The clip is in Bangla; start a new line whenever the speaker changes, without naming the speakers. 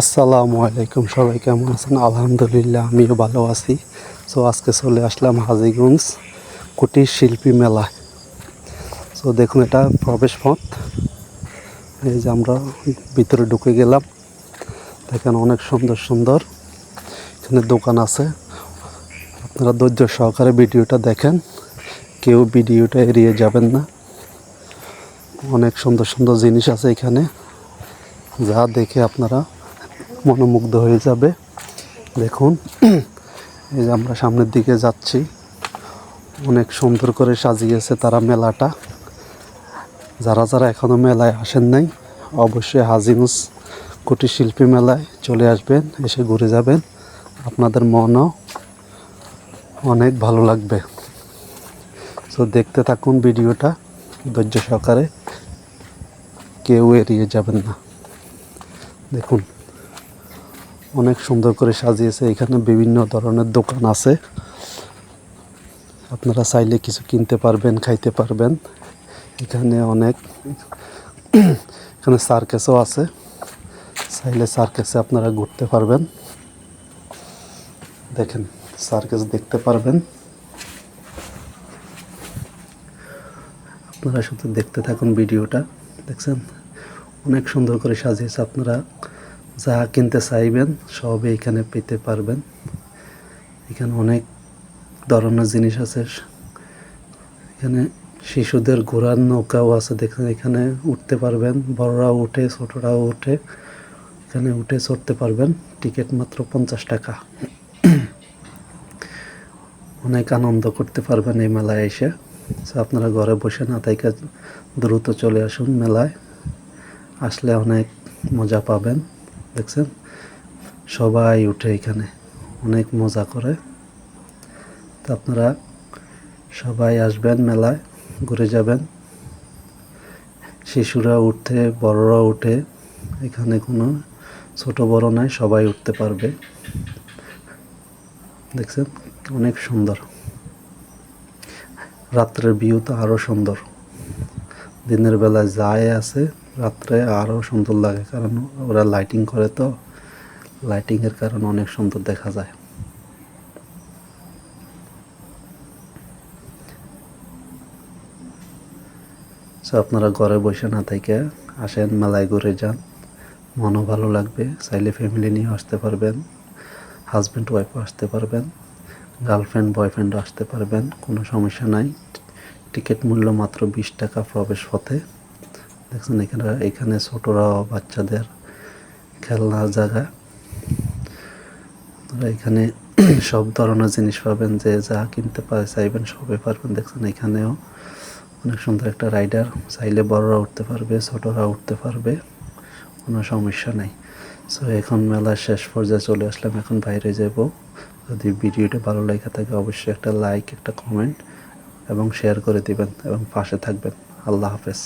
আসসালামু আলাইকুম, সবাই কেমন আছেন? আলহামদুলিল্লাহ, আমিও ভালো আছি। সো আজকে চলে আসলাম হাজিগঞ্জ কুটির শিল্পী মেলা। সো দেখুন, এটা প্রবেশ পথ। এই যে আমরা ভিতরে ঢুকে গেলাম। দেখেন, অনেক সুন্দর সুন্দর। এখানে দোকান আছে। আপনারা ধৈর্য সহকারে ভিডিওটা দেখেন। কেউ ভিডিওটা এড়িয়ে যাবেন না। অনেক সুন্দর সুন্দর জিনিস আছে এখানে। যা দেখে আপনারা মনোমুগ্ধ হয়ে যাবে। দেখুন, এই যে আমরা সামনের দিকে যাচ্ছি। অনেক সুন্দর করে সাজিয়েছে তারা মেলাটা। যারা যারা এখনও মেলায় আসেন নাই, অবশ্যই হাজিনুস কুটির শিল্পী মেলায় চলে আসবেন, এসে ঘুরে যাবেন। আপনাদের মনও অনেক ভালো লাগবে। তো দেখতে থাকুন ভিডিওটা, ধৈর্য সহকারে। কেউ এড়িয়ে যাবেন না। দেখুন। অনেক সুন্দর করে সাজিয়েছে। এখানে বিভিন্ন ধরনের দোকান আছে। আপনারা চাইলে কিছু কিনতে পারবেন, খাইতে পারবেন। এখানে অনেক এখানে সার্কেসও আছে। চাইলে সার্কেসে আপনারা ঘুরতে পারবেন। দেখেন, সার্কেস দেখতে পারবেন। আপনারা শুধু দেখতে থাকুন ভিডিওটা। দেখছেন? অনেক সুন্দর করে সাজিয়েছে। আপনারা যা কিনতে চাইবেন সব এখানে পেতে পারবেন। এখানে অনেক ধরনের জিনিস আছে। এখানে শিশুদের ঘোরার নৌকাও আছে। দেখেন, এখানে উঠতে পারবেন। বড়রাও উঠে, ছোটরাও উঠে, এখানে উঠে চড়তে পারবেন। টিকিট মাত্র পঞ্চাশ টাকা। অনেক আনন্দ করতে পারবেন এই মেলায় এসে। আপনারা ঘরে বসে না তাইকে দ্রুত চলে আসুন মেলায়। আসলে অনেক মজা পাবেন। দেখছেন? সবাই উঠে এখানে। অনেক মজা করে। তো আপনারা সবাই আসবেন মেলায়, ঘুরে যাবেন। শিশুরা উঠে, বড়রা উঠে, এখানে কোনো ছোট বড় নাই, সবাই উঠতে পারবে। দেখছেন? অনেক সুন্দর। রাত্রের ভিউ তো আরও সুন্দর। দিনের বেলায় যায় আছে। রাত্রে আরও সুন্দর লাগে, কারণ ওরা লাইটিং করে তো। লাইটিংয়ের কারণে অনেক সুন্দর দেখা যায়। আপনারা ঘরে বসে না থেকে আসেন, মেলায় ঘুরে যান। মনও ভালো লাগবে, চাইলে ফ্যামিলি নিয়ে আসতে পারবেন হাজব্যান্ড ওয়াইফও আসতে পারবেন গার্লফ্রেন্ড বয়ফ্রেন্ডও আসতে পারবেন, কোনো সমস্যা নাই। টিকিট মূল্য মাত্র বিশ টাকা প্রবেশ পথে। দেখছেন এখানে এখানে ছোটরা বাচ্চাদের খেলনার জায়গা এখানে সব ধরনের জিনিস পাবেন, যে যা কিনতে পারে, চাইবেন, সবই পারবেন। দেখছেন এখানেও অনেক সুন্দর একটা রাইডার। চাইলে বড়রা উঠতে পারবে ছোটরা উঠতে পারবে, কোনো সমস্যা নাই। সো এখন মেলার শেষ পর্যায়ে চলে আসলাম, এখন বাইরে যাব। যদি ভিডিওটা ভালো লেগে থাকে, অবশ্যই একটা লাইক, একটা কমেন্ট এবং শেয়ার করে দিবেন এবং পাশে থাকবেন। আল্লাহ হাফেজ।